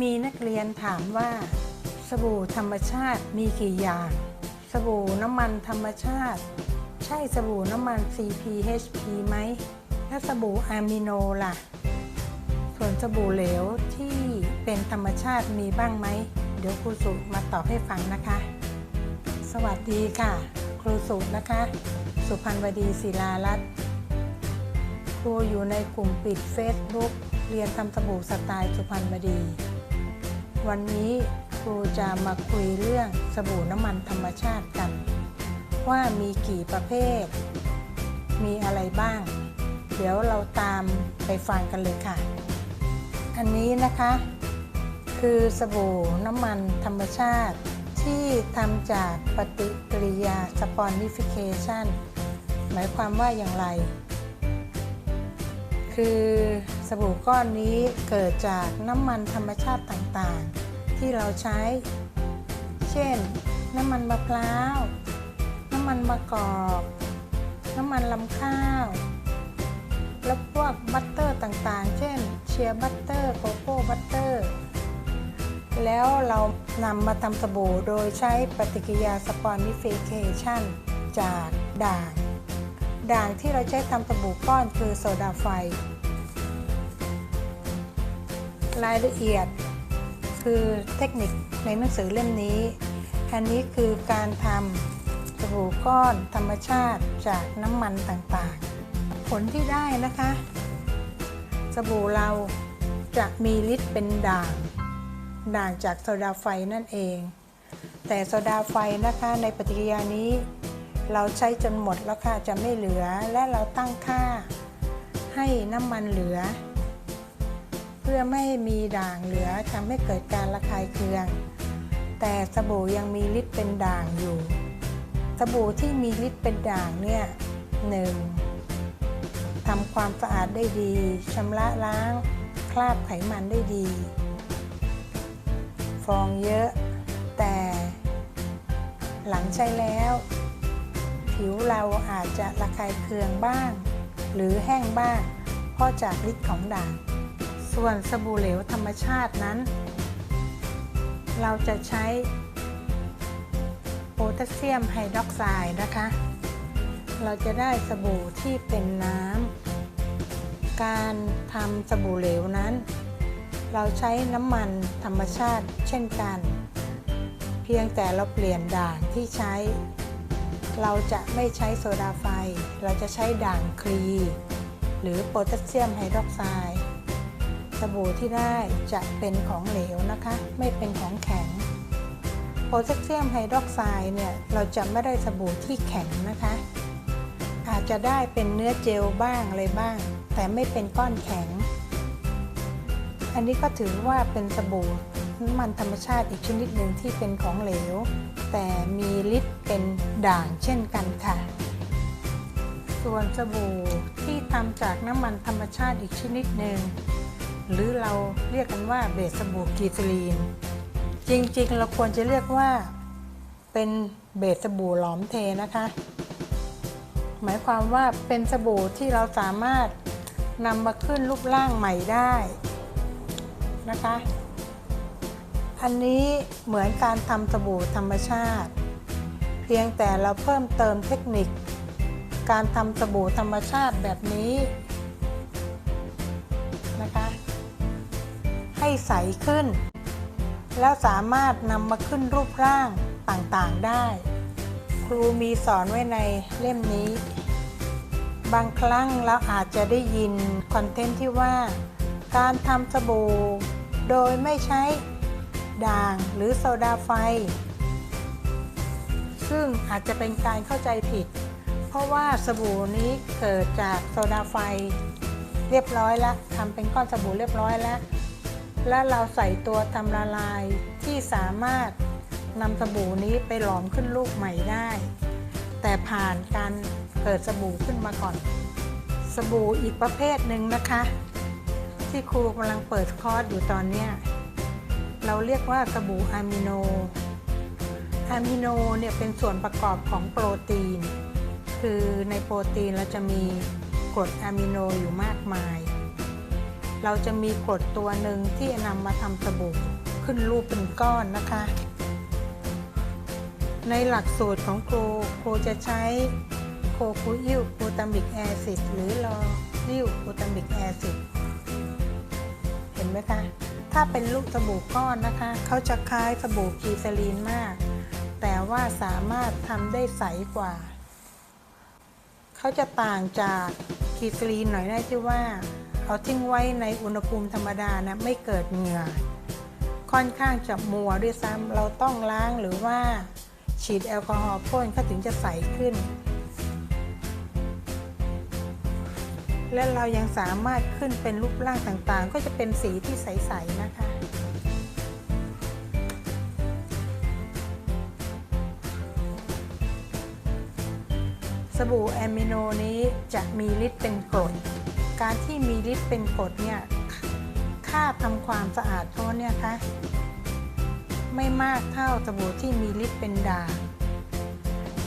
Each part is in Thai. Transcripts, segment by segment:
มีนักเรียนถามว่า สบู่ธรรมชาติมีกี่อย่าง สบู่น้ำมันธรรมชาติ ใช่สบู่น้ำมัน CPHP ไหมและสบู่อะมิโนล่ะ ส่วนสบู่เหลวที่เป็นธรรมชาติมีบ้างไหม เดี๋ยวครูสุมาตอบให้ฟังนะคะ สวัสดีค่ะ ครูสุนะคะ สุพันวดีศิลารัตน์ครูอยู่ในกลุ่มปิด Facebook เรียนทำสบู่สไตล์สุพรรณบดี วันนี้ครูจะมาคุยเรื่องสบู่น้ำมันธรรมชาติกัน ว่ามีกี่ประเภท มีอะไรบ้าง เดี๋ยวเราตามไปฟังกันเลยค่ะ อันนี้นะคะ คือสบู่น้ำมันธรรมชาติ ที่ทำจากปฏิกิริยาสปอนนิฟิเคชันหมายความว่าอย่างไร คือสบู่ก้อนนี้เกิดจากน้ำมันธรรมชาติต่างๆ ที่เราใช้ เช่น น้ำมันมะพร้าว น้ำมันมะกอก น้ำมันลำข้าว แล้วพวกบัตเตอร์ต่างๆ เช่น เชียร์บัตเตอร์ โกโก้บัตเตอร์ แล้วเรานำมาทำสบู่โดยใช้ปฏิกิริยาสปอนิฟิเคชันจากด่าง ด่างที่เราใช้ทำสบู่ก้อนคือโซดาไฟ รายละเอียดคือเทคนิคในหนังสือเล่มนี้ อันนี้คือการทำสบู่ก้อนธรรมชาติจากน้ำมันต่างๆ ผลที่ได้นะคะ สบู่เราจะมีฤทธิ์เป็นด่าง ด่างจากโซดาไฟนั่นเอง แต่โซดาไฟนะคะในปฏิกิริยานี้ เราใช้จนหมดแล้วค่ะจะไม่เหลือและเราตั้งค่า ให้น้ำมันเหลือ เพื่อไม่ให้มีด่างเหลือทำให้เกิดการระคายเคือง แต่สบู่ยังมีฤทธิ์เป็นด่างอยู่ สบู่ที่มีฤทธิ์เป็นด่างเนี่ยหนึ่งทำความสะอาดได้ดีชำระล้าง คราบไขมันได้ดี ฟองเยอะ แต่หลังใช้แล้ว ผิวเราอาจจะระคายเคืองบ้าง หรือแห้งบ้าง เพราะจากฤทธิ์ของด่าง ส่วนสบู่เหลวธรรมชาตินั้น เราจะใช้โพแทสเซียมไฮดรอกไซด์นะคะ เราจะได้สบู่ที่เป็นน้ำ การทำสบู่เหลวนั้น เราใช้น้ำมันธรรมชาติเช่นกัน เพียงแต่เราเปลี่ยนด่างที่ใช้ เราจะไม่ใช้โซดาไฟ เราจะใช้ด่างคลี หรือโพแทสเซียมไฮดรอกไซด์สบู่ที่ได้จะเป็นของเหลวนะคะ ไม่เป็นของแข็งโพแทสเซียมไฮดรอกไซด์เนี่ยเราจะไม่ได้สบู่ที่แข็งนะคะ อาจจะได้เป็นเนื้อเจลบ้างอะไรบ้าง แต่ไม่เป็นก้อนแข็ง อันนี้ก็ถือว่าเป็นสบู่ น้ำมันธรรมชาติอีกชนิดหนึ่งที่เป็นของเหลว แต่มีฤทธิ์เป็นด่างเช่นกันค่ะ ส่วนสบู่ที่ทำจากน้ำมันธรรมชาติอีกชนิดหนึ่งหรือเราเรียกกันว่าเบสสบู่กีซอรีน จริงๆ เราควรจะเรียกว่าเป็นเบสสบู่หลอมเทนะคะ หมายความว่าเป็นสบู่ที่เราสามารถนำมาขึ้นรูปร่างใหม่ได้นะคะ อันนี้เหมือนการทำสบู่ธรรมชาติ เพียงแต่เราเพิ่มเติมเทคนิค การทำสบู่ธรรมชาติแบบนี้นะคะ ให้ใสขึ้น แล้วสามารถนำมาขึ้นรูปร่างต่างๆได้ ครูมีสอนไว้ในเล่มนี้ บางครั้งเราอาจจะได้ยินคอนเทนต์ที่ว่า การทำสบู่โดยไม่ใช้ ด่าง หรือโซดาไฟ ซึ่งอาจจะเป็นการเข้าใจผิด เพราะว่าสบู่นี้เกิดจากโซดาไฟ เรียบร้อยแล้วทำเป็นก้อนสบู่เรียบร้อยแล้ว และเราใส่ตัวทำละลายที่สามารถนำสบู่นี้ไปหลอมขึ้นลูกใหม่ได้ แต่ผ่านการเกิดสบู่ขึ้นมาก่อน สบู่อีกประเภทหนึ่งนะคะ ที่ครูกำลังเปิดคอร์สอยู่ตอนนี้ เราเรียกว่าสบู่อะมิโนอะมิโนเนี่ยเป็นส่วนประกอบของโปรตีน คือในโปรตีนเราจะมีกรดอะมิโนอยู่มากมาย เราจะมีกรดตัวหนึ่งที่นำมาทำสบู่ขึ้นรูปเป็นก้อนนะคะ ในหลักสูตรของครูครูจะใช้โคคูอิลกลูตามิกแอซิดหรือลอริลกลูตามิกแอซิดเห็นไหมคะ ถ้าเป็นลูกสบู่ก้อนนะคะ เขาจะคล้ายสบู่กีซาลีนมาก แต่ว่าสามารถทำได้ใสกว่า เขาจะต่างจากกีซาลีนหน่อยได้ที่ว่าเอาทิ้งไว้ในอุณหภูมิธรรมดานะไม่เกิดเหงื่อ ค่อนข้างจะมัวด้วยซ้ำเราต้องล้างหรือว่า ฉีดแอลกอฮอล์พ่นเขาถึงจะใสขึ้น และเรายังสามารถขึ้นเป็นรูปร่างต่างๆ ก็จะเป็นสีที่ใส ๆ นะคะ สบู่แอมิโนนี้จะมีฤทธิ์เป็นกรด การที่มีฤทธิ์เป็นกรดเนี่ยค่าทำความสะอาดเขาเนี่ยคะ ไม่มากเท่าสบู่ที่มีฤทธิ์เป็นด่าง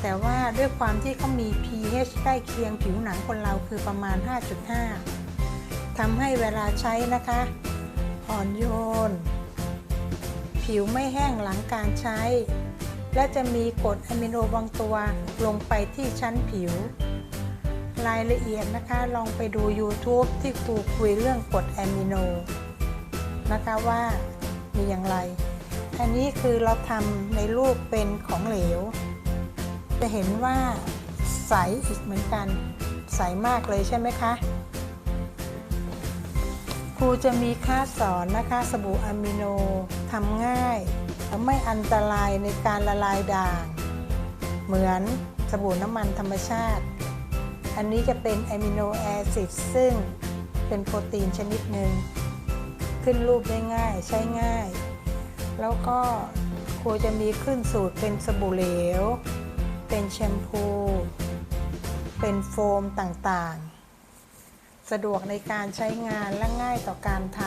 แต่ว่าด้วยความที่เขามี pH ใกล้เคียงผิวหนังคนเราคือประมาณ 5.5 ทำให้เวลาใช้นะคะ อ่อนโยน ผิวไม่แห้งหลังการใช้ และจะมีกรดอะมิโนบางตัวลงไปที่ชั้นผิว รายละเอียดนะคะลองไปดู YouTube ที่ครูคุยเรื่องกรดอะมิโนนะคะว่ามีอย่างไร อันนี้คือเราทำในรูปเป็นของเหลว จะเห็นว่าใสอีกเหมือนกัน ใสมากเลยใช่ไหมคะ ครูจะมีค่าสอนนะคะ สบู่อะมิโนทำง่ายและไม่อันตรายในการละลายด่าง เหมือนสบู่น้ำมันธรรมชาติ อันนี้จะเป็นอะมิโนแอซิดซึ่งเป็นโปรตีนชนิดหนึ่งขึ้นรูปได้ง่ายใช้ง่าย แล้วก็ครูจะมีขึ้นสูตรเป็นสบู่เหลว เป็นแชมพู เป็นโฟมต่างๆ สะดวกในการใช้งานและง่ายต่อการท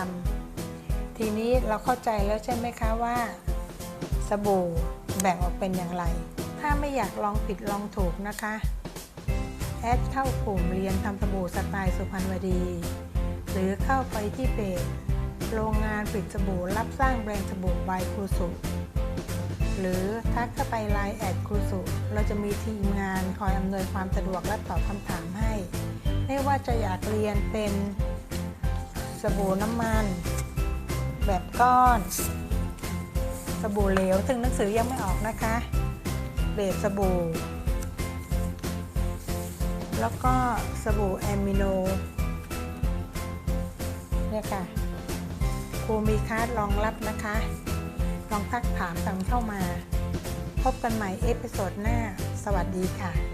ำทีนี้เราเข้าใจแล้วใช่ไหมคะว่า สบู่แบ่งออกเป็นอย่างไร ถ้าไม่อยากลองผิดลองถูกนะคะ แอดเข้ากลุ่มเรียนทำสบู่สไตล์สุพรรณวดี หรือเข้าไปที่เพจโรงงานผลิตสบู่รับสร้างแบรนด์สบู่ใบครูสุ หรือทักเข้าไปไลน์แอดครูสุเราจะมีทีมงานคอยอำนวยความสะดวกและตอบคำถามให้ ไม่ว่าจะอยากเรียนเป็นสบู่น้ำมัน แบบก้อน สบู่เหลว ซึ่งหนังสือยังไม่ออกนะคะเบสสบู่ แล้วก็สบู่แอมิโนเนี่ยค่ะครูมีคาร์ดรองรับนะคะ ลองทักถามกันเข้ามา พบกันใหม่เอพิโซดหน้า สวัสดีค่ะ